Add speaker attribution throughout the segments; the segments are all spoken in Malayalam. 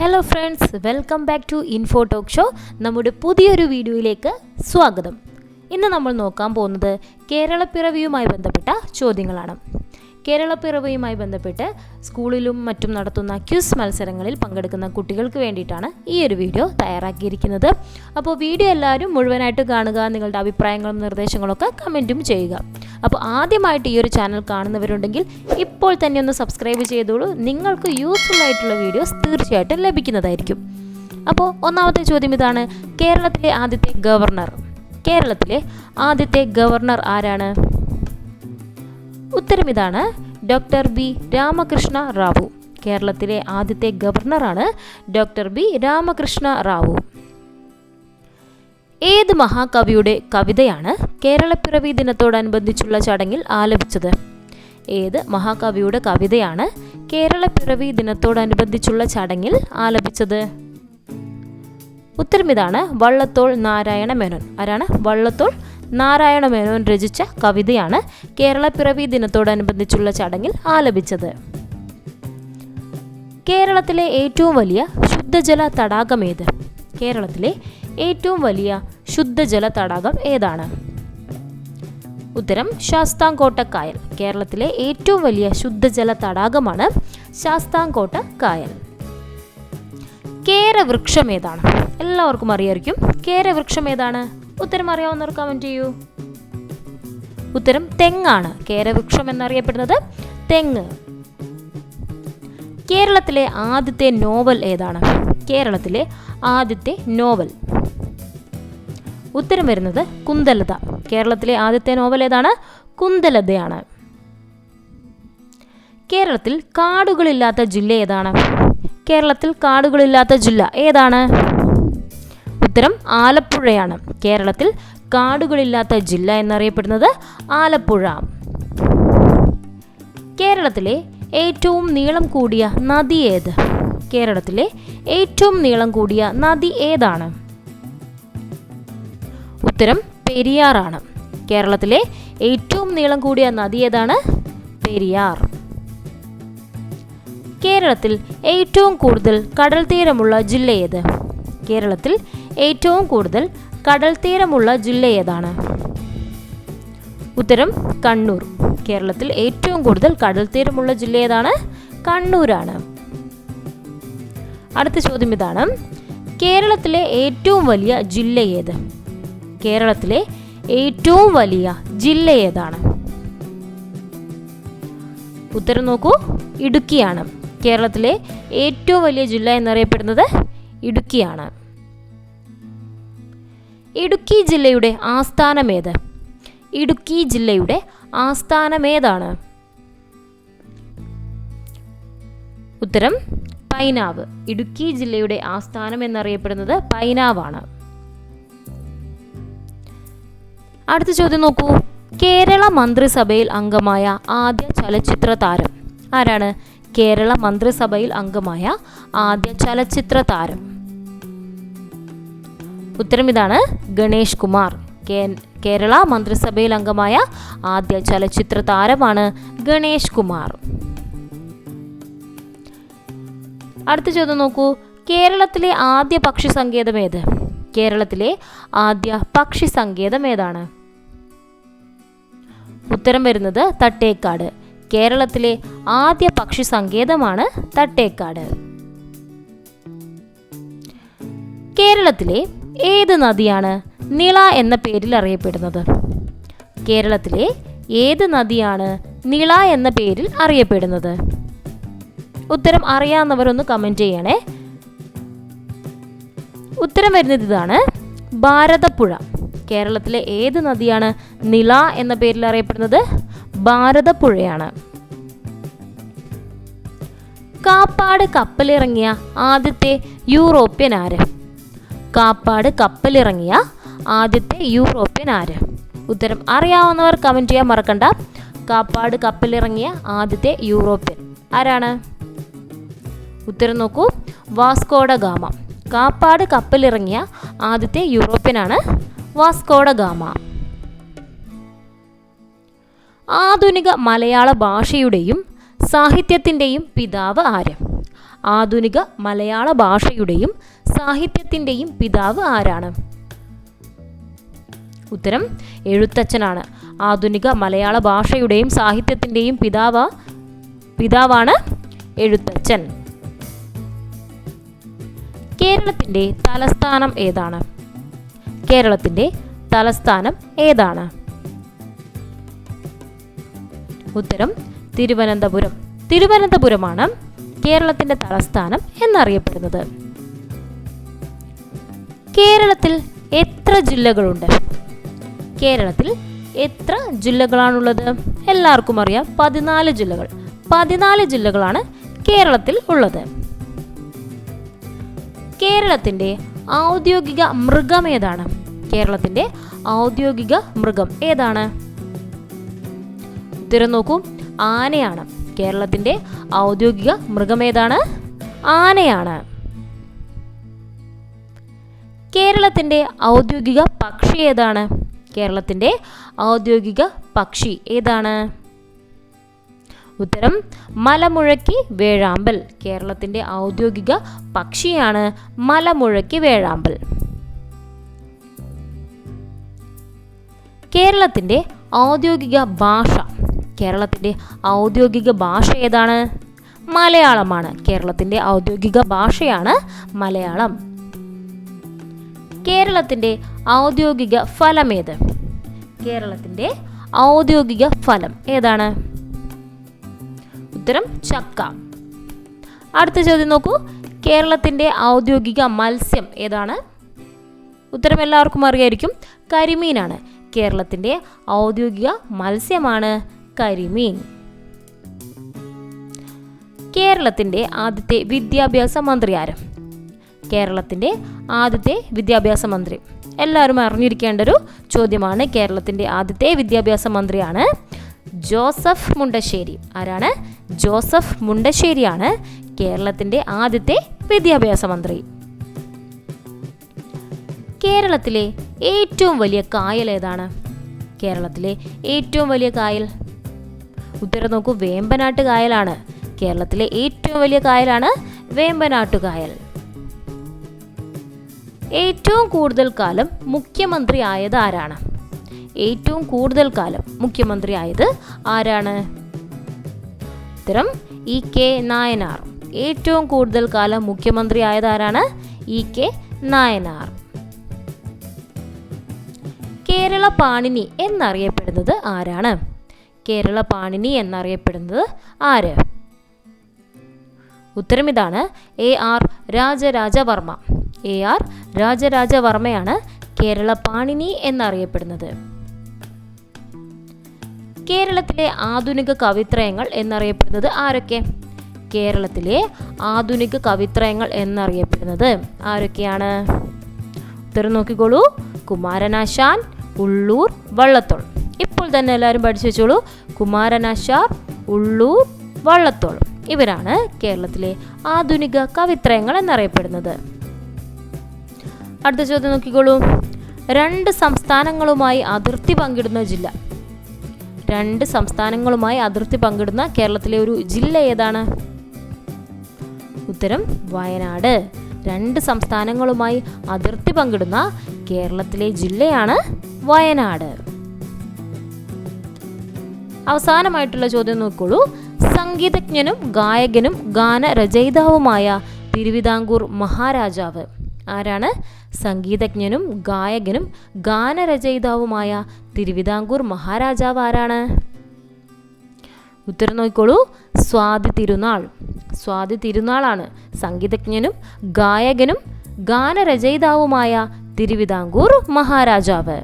Speaker 1: Hello friends welcome back to info talk show നമ്മുടെ പുതിയൊരു വീഡിയോയിലേക്ക് സ്വാഗതം. ഇന്ന് നമ്മൾ നോക്കാൻ പോകുന്നത് കേരളപ്പിറവിയുമായി ബന്ധപ്പെട്ട ചോദ്യങ്ങളാണ്. കേരളപ്പിറവിയുമായി ബന്ധപ്പെട്ട് സ്കൂളിലും മറ്റും നടത്തുന്ന ക്യൂസ് മത്സരങ്ങളിൽ പങ്കെടുക്കുന്ന കുട്ടികൾക്ക് വേണ്ടിയിട്ടാണ് ഈ ഒരു വീഡിയോ തയ്യാറാക്കിയിരിക്കുന്നത്. അപ്പോൾ വീഡിയോ എല്ലാവരും മുഴുവനായിട്ട് കാണുക നിങ്ങളുടെ അഭിപ്രായങ്ങളും നിർദ്ദേശങ്ങളൊക്കെ കമന്റും ചെയ്യുക. അപ്പോൾ ആദ്യമായിട്ട് ഈ ഒരു ചാനൽ കാണുന്നവരുണ്ടെങ്കിൽ ഇപ്പോൾ തന്നെ ഒന്ന് സബ്സ്ക്രൈബ് ചെയ്തോളൂ. നിങ്ങൾക്ക് യൂസ്ഫുൾ ആയിട്ടുള്ള വീഡിയോസ് തീർച്ചയായിട്ടും ലഭിക്കുന്നതായിരിക്കും. അപ്പോൾ ഒന്നാമത്തെ ചോദ്യം ഇതാണ് കേരളത്തിലെ ആദ്യത്തെ ഗവർണർ. കേരളത്തിലെ ആദ്യത്തെ ഗവർണർ ആരാണ്? ഉത്തരം ഇതാണ് ഡോക്ടർ ബി രാമകൃഷ്ണ റാവു. കേരളത്തിലെ ആദ്യത്തെ ഗവർണറാണ് ഡോക്ടർ ബി രാമകൃഷ്ണ റാവു. ഏത് മഹാകവിയുടെ കവിതയാണ് കേരളപ്പിറവി ദിനത്തോടനുബന്ധിച്ചുള്ള ചടങ്ങിൽ ആലപിച്ചത്? ഏത് മഹാകവിയുടെ കവിതയാണ് കേരളപ്പിറവി ദിനത്തോടനുബന്ധിച്ചുള്ള ചടങ്ങിൽ ആലപിച്ചത്? ഉത്തരം ഇതാണ് വള്ളത്തോൾ നാരായണ മേനോൻ. ആരാണ്? വള്ളത്തോൾ നാരായണ മേനോൻ രചിച്ച കവിതയാണ് കേരളപ്പിറവി ദിനത്തോടനുബന്ധിച്ചുള്ള ചടങ്ങിൽ ആലപിച്ചത്. കേരളത്തിലെ ഏറ്റവും വലിയ ശുദ്ധജല തടാകം ഏത്? കേരളത്തിലെ ഏറ്റവും വലിയ ശുദ്ധജല തടാകം ഏതാണ്? ഉത്തരം ശാസ്താംകോട്ട കായൽ കേരളത്തിലെ ഏറ്റവും വലിയ ശുദ്ധജല തടാകമാണ് ശാസ്താംകോട്ട കായൽ കേരവൃക്ഷം ഏതാണ്? എല്ലാവർക്കും അറിയായിരിക്കും. കേരവൃക്ഷം ഏതാണ്? ഉത്തരം അറിയാവുന്നവർ കമന്റ് ചെയ്യൂ. ഉത്തരം തെങ്ങാണ്. കേരവൃക്ഷം എന്നറിയപ്പെടുന്നത് തെങ്ങ്. കേരളത്തിലെ ആദ്യത്തെ നോവൽ ഏതാണ്? കേരളത്തിലെ ആദ്യത്തെ നോവൽ. ഉത്തരം വരുന്നത് കുന്തലത. കേരളത്തിലെ ആദ്യത്തെ നോവൽ ഏതാണ്? കുന്തലതയാണ്. കേരളത്തിൽ കാടുകളില്ലാത്ത ജില്ല ഏതാണ്? കേരളത്തിൽ കാടുകളില്ലാത്ത ജില്ല ഏതാണ്? ഉത്തരം ആലപ്പുഴയാണ്. കേരളത്തിൽ കാടുകളില്ലാത്ത ജില്ല എന്നറിയപ്പെടുന്നത് ആലപ്പുഴ. കേരളത്തിലെ ഏറ്റവും നീളം കൂടിയ നദി ഏത്? കേരളത്തിലെ ഏറ്റവും നീളം കൂടിയ നദി ഏതാണ്? ഉത്തരം പെരിയാറാണ്. കേരളത്തിലെ ഏറ്റവും നീളം കൂടിയ നദി ഏതാണ്? പെരിയാർ. കേരളത്തിൽ ഏറ്റവും കൂടുതൽ കടൽ തീരമുള്ള ജില്ല ഏത്? കേരളത്തിൽ ഏറ്റവും കൂടുതൽ കടൽ തീരമുള്ള ജില്ല ഏതാണ്? ഉത്തരം കണ്ണൂർ. കേരളത്തിൽ ഏറ്റവും കൂടുതൽ കടൽ തീരമുള്ള ജില്ല ഏതാണ്? കണ്ണൂരാണ്. അടുത്ത ചോദ്യം ഇതാണ്. കേരളത്തിലെ ഏറ്റവും വലിയ ജില്ല ഏത്? കേരളത്തിലെ ഏറ്റവും വലിയ ജില്ല ഏതാണ്? ഉത്തരം നോക്കൂ. ഇടുക്കിയാണ്. കേരളത്തിലെ ഏറ്റവും വലിയ ജില്ല എന്നറിയപ്പെടുന്നത് ഇടുക്കിയാണ്. ഇടുക്കി ജില്ലയുടെ ആസ്ഥാനമേത് ഇടുക്കി ജില്ലയുടെ ആസ്ഥാനമേതാണ് ഉത്തരം പൈനാവ്. ഇടുക്കി ജില്ലയുടെ ആസ്ഥാനം എന്നറിയപ്പെടുന്നത് പൈനാവാണ്. അടുത്ത ചോദ്യം നോക്കൂ. കേരള മന്ത്രിസഭയിൽ അംഗമായ ആദ്യ ചലച്ചിത്ര താരം. ആരാണ്? കേരള മന്ത്രിസഭയിൽ അംഗമായ ആദ്യ ചലച്ചിത്ര താരം. ഉത്തരം ഇതാണ് ഗണേഷ് കുമാർ. കേരള മന്ത്രിസഭയിൽ അംഗമായ ആദ്യ ചലച്ചിത്ര താരമാണ് ഗണേഷ് കുമാർ. അടുത്ത ചോദ്യം നോക്കൂ. കേരളത്തിലെ ആദ്യ പക്ഷി സങ്കേതം ഏത്? കേരളത്തിലെ ആദ്യ പക്ഷി സങ്കേതം ഏതാണ്? ഉത്തരം വരുന്നത് തട്ടേക്കാട്. കേരളത്തിലെ ആദ്യ പക്ഷി സങ്കേതമാണ് തട്ടേക്കാട്. കേരളത്തിലെ ഏത് നദിയാണ് നിള എന്ന പേരിൽ അറിയപ്പെടുന്നത്? കേരളത്തിലെ ഏത് നദിയാണ് നിള എന്ന പേരിൽ അറിയപ്പെടുന്നത്? ഉത്തരം അറിയാവുന്നവരൊന്ന് കമന്റ് ചെയ്യണേ. ഉത്തരം വരുന്നത് ഇതാണ്. ഭാരതപ്പുഴ. കേരളത്തിലെ ഏത് നദിയാണ് നിള എന്ന പേരിൽ അറിയപ്പെടുന്നത്? ഭാരതപ്പുഴയാണ്. കാപ്പാട് കപ്പലിറങ്ങിയ ആദ്യത്തെ യൂറോപ്യൻ ആര്? കാപ്പാട് കപ്പലിറങ്ങിയ ആദ്യത്തെ യൂറോപ്യൻ ആര്? ഉത്തരം അറിയാവുന്നവർ കമന്റ് ചെയ്യാൻ മറക്കണ്ട. കാപ്പാട് കപ്പലിറങ്ങിയ ആദ്യത്തെ യൂറോപ്യൻ ആരാണ്? ഉത്തരം നോക്കൂ. Vasco da gamma. കാപ്പാട് കപ്പലിറങ്ങിയ ആദ്യത്തെ യൂറോപ്യനാണ് വാസ്കോഡ ഗാമ. ആധുനിക മലയാള ഭാഷയുടെയും സാഹിത്യത്തിന്റെയും പിതാവ് ആര്? ആധുനിക മലയാള ഭാഷയുടെയും സാഹിത്യത്തിന്റെയും പിതാവ് ആരാണ്? ഉത്തരം എഴുത്തച്ഛനാണ്. ആധുനിക മലയാള ഭാഷയുടെയും സാഹിത്യത്തിന്റെയും പിതാവ പിതാവാണ് എഴുത്തച്ഛൻ. കേരളത്തിന്റെ തലസ്ഥാനം ഏതാണ്? കേരളത്തിന്റെ തലസ്ഥാനം ഏതാണ്? ഉത്തരം തിരുവനന്തപുരം. തിരുവനന്തപുരമാണ് കേരളത്തിന്റെ തലസ്ഥാനം എന്നറിയപ്പെടുന്നത്. കേരളത്തിൽ എത്ര ജില്ലകളുണ്ട്? കേരളത്തിൽ എത്ര ജില്ലകളാണുള്ളത്? എല്ലാവർക്കും അറിയാം പതിനാല് ജില്ലകൾ. പതിനാല് ജില്ലകളാണ് കേരളത്തിൽ ഉള്ളത്. കേരളത്തിന്റെ ഔദ്യോഗിക മൃഗം ഏതാണ്? കേരളത്തിന്റെ ഔദ്യോഗിക മൃഗം ഏതാണ്? ഉത്തരം നോക്കൂ. ആനയാണ്. കേരളത്തിന്റെ ഔദ്യോഗിക മൃഗം ഏതാണ്? ആനയാണ്. കേരളത്തിന്റെ ഔദ്യോഗിക പക്ഷി ഏതാണ്? കേരളത്തിന്റെ ഔദ്യോഗിക പക്ഷി ഏതാണ്? ഉത്തരം മലമുഴക്കി വേഴാമ്പൽ. കേരളത്തിന്റെ ഔദ്യോഗിക പക്ഷിയാണ് മലമുഴക്കി വേഴാമ്പൽ. കേരളത്തിന്റെ ഔദ്യോഗിക ഭാഷ. കേരളത്തിന്റെ ഔദ്യോഗിക ഭാഷ ഏതാണ്? മലയാളമാണ്. കേരളത്തിന്റെ ഔദ്യോഗിക ഭാഷയാണ് മലയാളം. കേരളത്തിന്റെ ഔദ്യോഗിക ഫലം ഏത്? കേരളത്തിന്റെ ഔദ്യോഗിക ഫലം ഏതാണ്? ഉത്തരം ചക്ക. അടുത്ത ചോദ്യം നോക്കൂ. കേരളത്തിന്റെ ഔദ്യോഗിക മത്സ്യം ഏതാണ്? ഉത്തരം എല്ലാവർക്കും അറിയായിരിക്കും. കരിമീനാണ്. കേരളത്തിന്റെ ഔദ്യോഗിക മത്സ്യമാണ് കരിമീൻ. കേരളത്തിന്റെ ആദ്യത്തെ വിദ്യാഭ്യാസ മന്ത്രി ആര്? കേരളത്തിന്റെ ആദ്യത്തെ വിദ്യാഭ്യാസ മന്ത്രി. എല്ലാവരും അറിഞ്ഞിരിക്കേണ്ട ഒരു ചോദ്യമാണ്. കേരളത്തിന്റെ ആദ്യത്തെ വിദ്യാഭ്യാസ മന്ത്രിയാണ് ജോസഫ് മുണ്ടശ്ശേരി. ആരാണ്? ജോസഫ് മുണ്ടശ്ശേരിയാണ് കേരളത്തിന്റെ ആദ്യത്തെ വിദ്യാഭ്യാസ മന്ത്രി. കേരളത്തിലെ ഏറ്റവും വലിയ കായൽ ഏതാണ്? കേരളത്തിലെ ഏറ്റവും വലിയ കായൽ? ഉത്തരം നോക്കൂ വേമ്പനാട്ട് കായലാണ്. കേരളത്തിലെ ഏറ്റവും വലിയ കായലാണ് വേമ്പനാട്ടു കായൽ. ഏറ്റവും കൂടുതൽ കാലം മുഖ്യമന്ത്രി ആയത് ആരാണ്? ഏറ്റവും കൂടുതൽ കാലം മുഖ്യമന്ത്രി ആയത് ആരാണ്? ഉത്തരം ഇ കെ നായനാർ. ഏറ്റവും കൂടുതൽ കാലം മുഖ്യമന്ത്രി ആയതാരാണ്? E K Nayanar. Kerala Panini എന്നറിയപ്പെടുന്നത് ആരാണ്? കേരള പാണിനി എന്നറിയപ്പെടുന്നത് ആര്? ഉത്തരം ഇതാണ്. A R Rajarajavarma. A R രാജരാജവർമ്മയാണ് Kerala Panini എന്നറിയപ്പെടുന്നത്. കേരളത്തിലെ ആധുനിക കവിത്രയങ്ങൾ എന്നറിയപ്പെടുന്നത് ആരൊക്കെ? കേരളത്തിലെ ആധുനിക കവിത്രയങ്ങൾ എന്നറിയപ്പെടുന്നത് ആരൊക്കെയാണ്? ഉത്തരം നോക്കിക്കോളൂ. കുമാരനാശാൻ ഉള്ളൂർ വള്ളത്തോൾ. ഇപ്പോൾ തന്നെ എല്ലാവരും പഠിച്ചു വെച്ചോളൂ. കുമാരനാശാർ ഉള്ളൂർ വള്ളത്തോൾ. ഇവരാണ് കേരളത്തിലെ ആധുനിക കവിത്രയങ്ങൾ എന്നറിയപ്പെടുന്നത്. അടുത്ത ചോദ്യം നോക്കിക്കോളൂ. രണ്ട് സംസ്ഥാനങ്ങളുമായി അതിർത്തി പങ്കിടുന്ന ജില്ല. രണ്ട് സംസ്ഥാനങ്ങളുമായി അതിർത്തി പങ്കിടുന്ന കേരളത്തിലെ ഒരു ജില്ല ഏതാണ്? ഉത്തരം വയനാട്. രണ്ട് സംസ്ഥാനങ്ങളുമായി അതിർത്തി പങ്കിടുന്ന കേരളത്തിലെ ജില്ലയാണ് വയനാട്. അവസാനമായിട്ടുള്ള ചോദ്യം നോക്കുള്ളൂ. സംഗീതജ്ഞനും ഗായകനും ഗാനരചയിതാവുമായ തിരുവിതാംകൂർ മഹാരാജാവ് ആരാണ്? സംഗീതജ്ഞനും ഗായകനും ഗാനരചയിതാവുമായ തിരുവിതാംകൂർ മഹാരാജാവ് ആരാണ്? ഉത്തരം നോക്കിക്കോളൂ. സ്വാതി തിരുനാൾ. സ്വാതി തിരുനാളാണ് സംഗീതജ്ഞനും ഗായകനും ഗാനരചയിതാവുമായ തിരുവിതാംകൂർ മഹാരാജാവ്.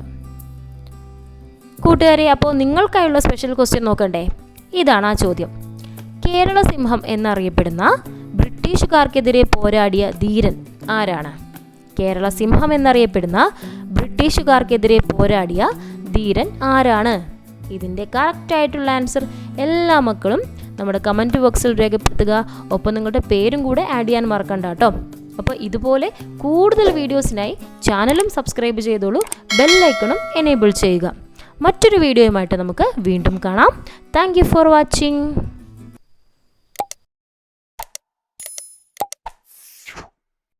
Speaker 1: കൂട്ടുകാരെ അപ്പോൾ നിങ്ങൾക്കായുള്ള സ്പെഷ്യൽ ക്വസ്റ്റ്യൻ നോക്കണ്ടേ? ഇതാണ് ആ ചോദ്യം. കേരള സിംഹം എന്നറിയപ്പെടുന്ന ബ്രിട്ടീഷുകാർക്കെതിരെ പോരാടിയ ധീരൻ ആരാണ്? കേരള സിംഹം എന്നറിയപ്പെടുന്ന ബ്രിട്ടീഷുകാർക്കെതിരെ പോരാടിയ ധീരൻ ആരാണ്? ഇതിന്റെ കറക്റ്റ് ആയിട്ടുള്ള ആൻസർ എല്ലാ മക്കളും നമ്മുടെ കമന്റ് ബോക്സിൽ രേഖപ്പെടുത്തുക. ഒപ്പം നിങ്ങളുടെ പേരും കൂടെ ആഡ് ചെയ്യാൻ മറക്കണ്ട കേട്ടോ. അപ്പോൾ ഇതുപോലെ കൂടുതൽ വീഡിയോസിനായി ചാനലും സബ്സ്ക്രൈബ് ചെയ്തോളൂ. ബെല്ലൈക്കണും എനേബിൾ ചെയ്യുക. മറ്റൊരു വീഡിയോയുമായിട്ട് നമുക്ക് വീണ്ടും കാണാം. Thank for watching